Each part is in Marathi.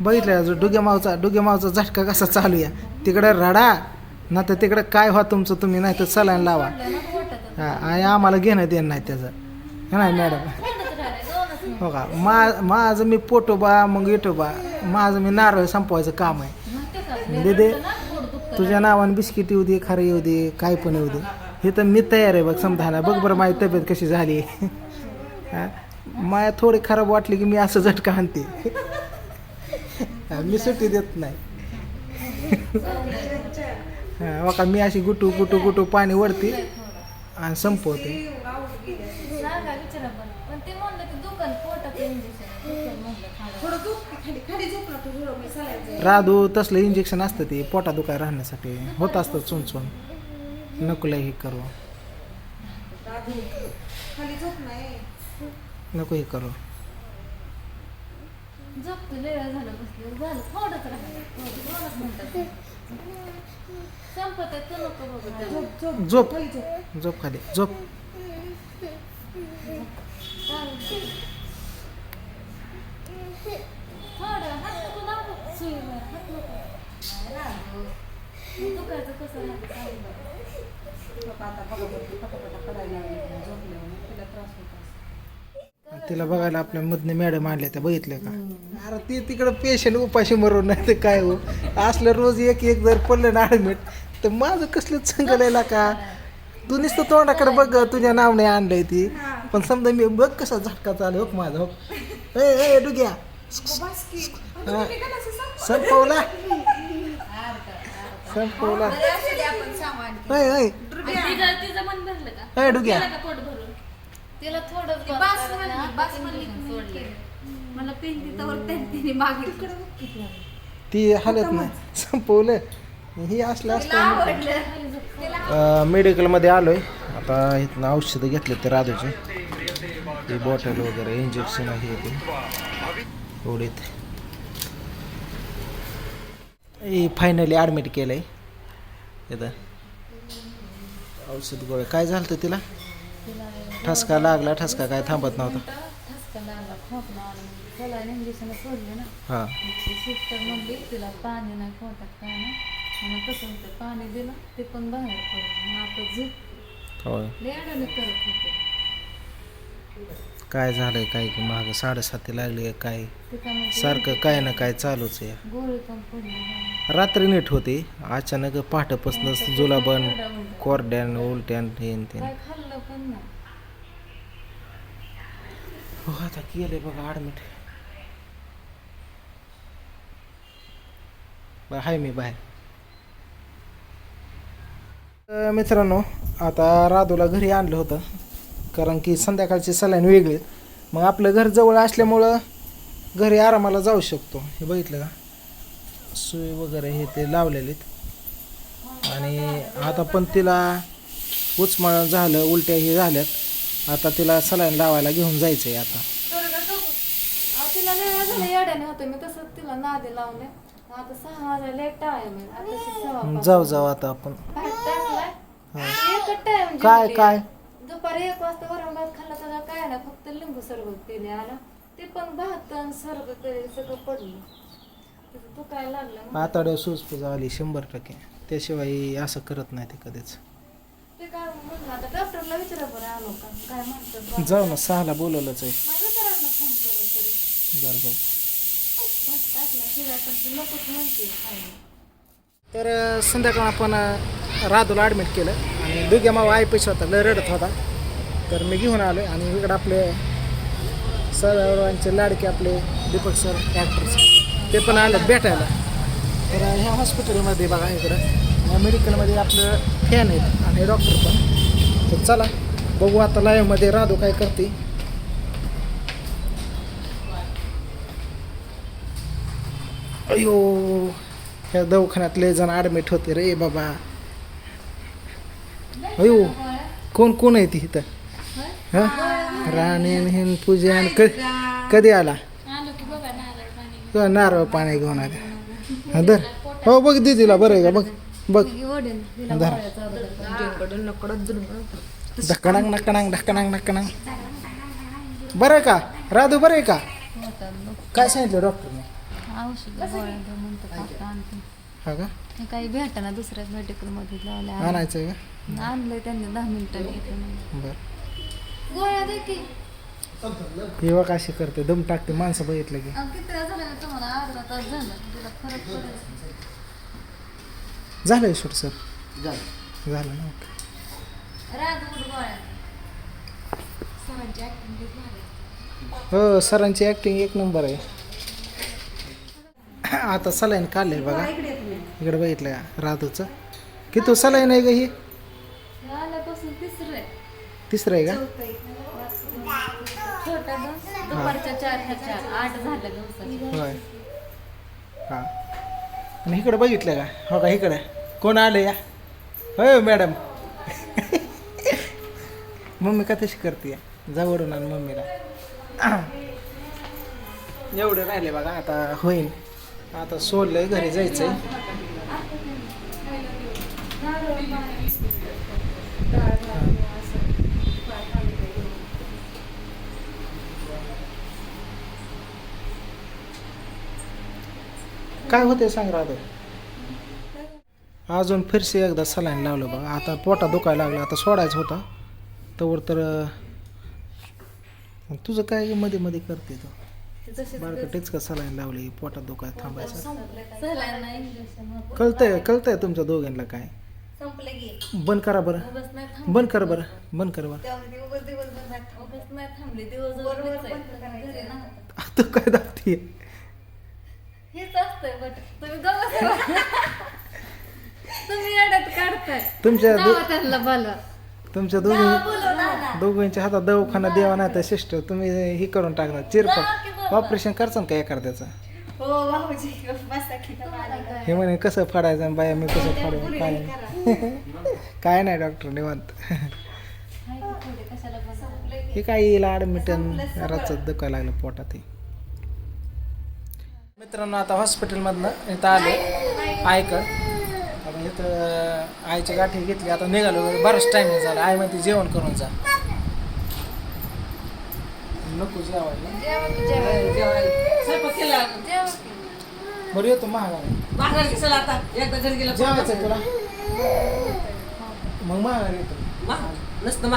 बघितलं अजून डुग्या मावचा डुग्या मावचा झटका कसा चालू या तिकडं रडा ना तर तिकडं काय व्हा तुमचं तुम्ही नाही तर सलाईन लावा. हां आणि आम्हाला घेणं देणं नाही त्याचं. नाही मॅडम? हो का? मा माझं मी पोटोबा मग इटोबा माझं मी नारळ संपवायचं काम आहे. दे दे. तुझ्या नावानं बिस्किट येऊ दे खरं येऊ दे काय पण येऊ दे. हे तर मी तयार आहे बघ समजा बघ बरं माझी तब्येत कशी झाली. हा? माया थोडी खराब वाटली की मी असं झटका आणते. मी सुट्टी देत नाही. हा बघा मी अशी गुटू गुटू गुटू पाणी वरती आणि संपवते. राधू तसलं इंजेक्शन असतं ते पोटा दुखाय राहण्यासाठी. होत असतं चुन चुन नको हे करू. राधू खाली झोप नाही. नको हे करू. झोपतो लय वेळ झालं बसले झालं थोडंच राहिलं थोडं दोनच मिनिटात संपत आहे तू नको बघू त्याला. झोप झोप झोप खाली झोप चालतंय. थोडं हात नको लावू सुईवर हात नको नाही राहू. दुखायचं कसं राहतं सांग बरं. आता पटापटा करायला लागली झोपल्यावर मग तिला त्रास होत. तिला बघायला आपल्या मधने मॅडम आणल्या त्या बघितल्या का? अरे ते तिकडं पेशंट उपाशी मरून नाही ते काय हो? असलं रोज एक एक जर पडलं ना ॲडमिट तर माझं कसलं चंगलायला का? तू नुसतं तोंडाकडे बघ तुझ्या नावने आणलंय ती. पण समजा मी बघ कसा झटका चालू हो माझा हो ए ए डुग्या. हा. संपवला. संपवला. ऐ डुग्या. तिला तिला थोडंच बास म्हणली बास म्हणली सोडले. मला पेंटी तर पेंटीने मागितलं. ती हालत नाही. संपवलं. ही असलं असतं मेडिकलमध्ये आलो आहे आता इथनं औषधं घेतले ते राधूचे. ही बॉटल वगैरे इंजेक्शन आहे ते. एवढीत. ही फायनली ॲडमिट केलं आहे इथं. औषध गोळ्या. काय झालं होतं तिला? ठसका लागला ठसका काय थांबत नव्हता. ठसका लागला खोकला आणि त्याला इंजेक्शन सोडले ना. हां. सिस्टर म्हणली तिला पाणी नाही पोटात काय नाही. आणि कसं होतं पाणी दिलं ते पण बाहेर पडलं. मग आता झोप. होय. लेडाने करत होते. काय झालंय काय की मागं साडेसाती लागली काय? सारखं काय ना काय चालूच आहे. रात्री नीट होते. अचानक पहाटेपासून जुलाबन कोरड्यान उलट्यान हेन ते ना हो आता केले बघा ॲडमिट हाय मी बाहेर मित्रांनो आता राधूला घरी आणलं होतं कारण की संध्याकाळची सलाईन वेगळी आहेत. मग आपलं घर जवळ असल्यामुळं घरी आरामाला जाऊ शकतो. हे बघितलं का? सुई वगैरे हे ते लावलेले आहेत आणि आता पण तिला उचमळ झालं उलट्या हे झाल्यात. आता तिला सलाईन लावायला घेऊन जायचं आहे आता अहो, तिला लय वेळ झाला येड्याने होतं मी तसंच तिला नादी लावले. आता सहा वाजता लेट टाइम आहे. आता सहा पाच. जाऊ जाऊ आता आपण. काय टाकलाय. हा. एकच टाइम काय काय? दुपारी एक वाजता वरण भात खाल्ला त्याला काय नाही फक्त लिंबू सरबत पिले आला. ते पण भात आणि सरबत सगळं पडलं. तिथं तू काय लागलं ना आताड्या सुजपूजा आली शंभर टक्के. त्याशिवाय असं करत नाही ते कधीच. ते काय म्हणलं आता डॉक्टरला विचारा बरं आलो का? काय म्हणतात बा? जाऊ ना सहाला बोलवलंच आहे. नाही विचारांना फोन करून तरी. बरं बरं. बस टाकला. शिवाय पण ती नकोच म्हणते खायला तर अं, संध्याकाळ आपण अं, राधूला ॲडमिट केलं. आणि दुग्या मावा आई पैसे होता लय रडत होता. तर मी घेऊन आलो आणि इकडं आपले सर्वांचे लाडके आपले दीपक सर ॲक्टर्स ते पण आले भेटायला. तर ह्या हॉस्पिटलमध्ये बघा इकडं. या मेडिकलमध्ये आपलं फॅन आहेत आणि डॉक्टर पण. तर चला बघू आता लाईव्हमध्ये राधू काय करते. अयो ह्या दवाखान्यात लय जण ॲडमिट होते रे बाबा. अयो कोण कोण आहे ती इथं? हा? राणे आणि हे पूजा आणि कधी कधी आला? की नारळ पाणी घेऊन. आले. हा धर हो बघ दीदीला बरं आहे का? बघ. बघ. ढकणांग ढकणांग ढकणांग ढकणांग बरं आहे का? राधू बरं आहे का? काय सांगितलं डॉक्टरने? हा का? काही भेटाना दुसऱ्याच मेडिकलमध्ये आणायचं आहे का? आणलंय त्यांनी दहा मिनिटांनी बरं. गोळ्या दे की. हे बघ अशी करते दम टाकते माणसं बघितलं की. झाला शूट सर. झालं. ना ओके. हो सरांची ॲक्टिंग एक नंबर आहे. आता सलाईन काढलंय बघा. इकडे बघितलं का राधूचं. किती सलाईन आहे का ही? तिसरं आहे. तिसरं आहे का? होय. हां. आणि इकडं बघितलं का? हो का इकडं? कोण आलं या? होय मॅडम. मम्मी का तशी करते? जवळून आण मम्मीला. एवढं राहिले बघा आता होईल. आता सोडलंय घरी जायचंय. काय होते सांग राहतो अजून फिरसे एकदा सलाईन लावलं बघा. आता पोटा दुखायला लागला आता सोडायचं होता. तवर तर तुझं काय मध्ये मध्ये करते तू? बारकं टेचका सलाईन लावली पोटात दुखाय थांबायचं? कळतंय कळतंय तुमच्या दोघांना काय? संपले की. बंद करा बरं. बंद कर बरं. बंद कर बरं. थांबले उगाच नाही थांबले दिवसभर घरी नव्हतं. तू काय दाखते हेच असतंय बट तुम्ही अडत काढताय. तुमच्या दो- जावा त्यांना बोलवा. तुमच्या दोघी दोघींच्या हातात दवाखाना द्यावा नाही तर शिष्ट तुम्ही हे करून टाकणार चिरपट ऑपरेशन करसान का एखाद्याचं? हो भाऊजी बसा की हे म्हणे कसं फाडायचं आणि बाया मी कसं फाडू? काय नाही. काय नाही डॉक्टर निवांत. कशाला हे काय येईल ॲडमिटन रातचं दुखायला लागलं पोटात हे. मित्रांनो आता हॉस्पिटलमधनं इथं आले. आता इथं आईची गाठी घेतली आता निघालो बराच टाइम झाला. आई म्हणते जेवण करून जा. नको जेवायला. बरं येतो महागारी बाहेर चला आता एकदा घरी गेला जेवायचं तुला? मग महागारी येतो. नसतं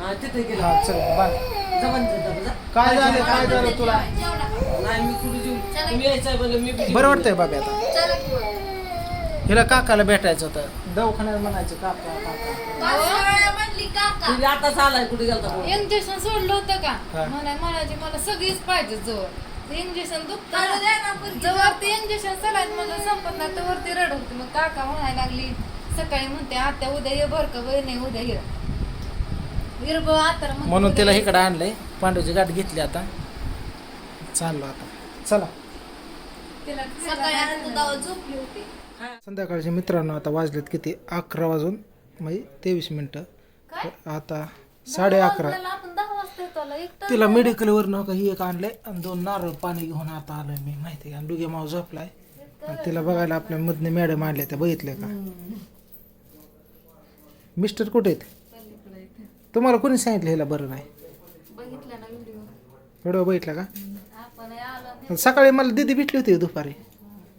हा तिथे गेला चल बाय. काय झालं काय झालं तुला? नाही मी कुठे तुम्ही यायचं मी बी बरं वाटतंय बाबा आता. चला की मग. हिला काकाला भेटायचं होतं. दवाखान्यात म्हणायचं काका काका पाच वेळा म्हणली काका. तुम्ही आताच आलाय कुठे गेलता. इंजेक्शन सोडलं होतं का. मला म्हणायची मला सगळीच पाहिजे जवळ. इंजेक्शन दुखतं जवळ ते इंजेक्शन सलाईन मला संपत नाही तर वरती रड होती. मग काका म्हणायला लागली सकाळी म्हणते आता उद्या ये बर का वय नाही उद्या ये. विरब आता म्हणून तिला. इकडे आणलंय पांडूची गाठ घेतली आता. चाललो आता. चला तिला सकाळी आता दावा झोपली होती संध्याकाळचे मित्रांनो आता वाजलेत किती? अकरा वाजून म्हणजे तेवीस मिनटं. आता साडे अकरा. तिला मेडिकलवर नका ही एक आणलंय. आणि दोन नारळ पाणी घेऊन आता आलोय मी. माहिती आहे डुगे माव झोपलाय. तिला बघायला आपल्या मधने मॅडम आणल्या त्या बघितल्या का? मिस्टर कुठे आहेत. तुम्हाला कोणी सांगितलं ह्याला बरं नाही? बघितलं व्हिडिओ बघितला का? सकाळी मला दिदी भेटली होती दुपारी.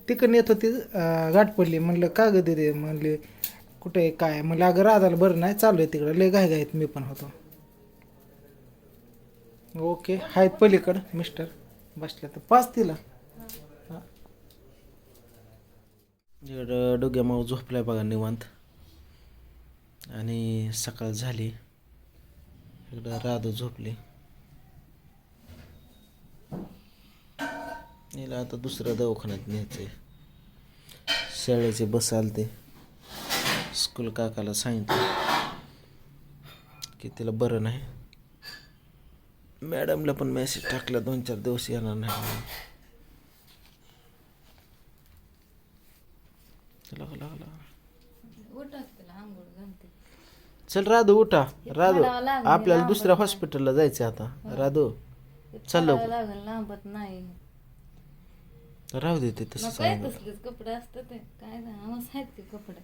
तिकडं येत होती गाठ पडली. म्हणलं का ग दिदी? म्हणले कुठे काय म्हणलं अगं राधाला बरं नाही चालू आहे तिकडं. लय घाय घाईत मी पण होतो. ओके आहेत पलीकडं मिस्टर. बसल्या तर पाच तिला. इकडं डोग्या माऊ झोपलाय बघा निवांत. आणि सकाळ झाली. इकडं राधा झोपली. हिला आता दुसऱ्या दवाखान्यात न्यायचंय. शाळेचे बस आलते. स्कूल काकाला सांगितलं की तिला बरं नाही. मॅडमला पण मेसेज टाकला दोन चार दिवस येणार नाही. चला राधू उठा. राधू आपल्याला दुसऱ्या हॉस्पिटलला जायचं आता. राधू चल लांबत नाही. राहू दे ते मग तसं काय सांग तसलेच कपडे असतात ते? काय मस्त आहेत की कपडे.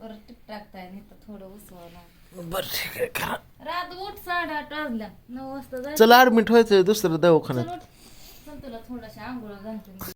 परत टिक टाकताय नाही तर थोडं उसवावं लागतं. बरं ठीक आहे करा. रात उठ साडेआठ वाजल्या. नऊ वाजता जायचं. चला ऍडमिट व्हायचं दुसरं दवाखान्यात. चल उठ. संतूला थोडाशा आंघोळ घालते मी.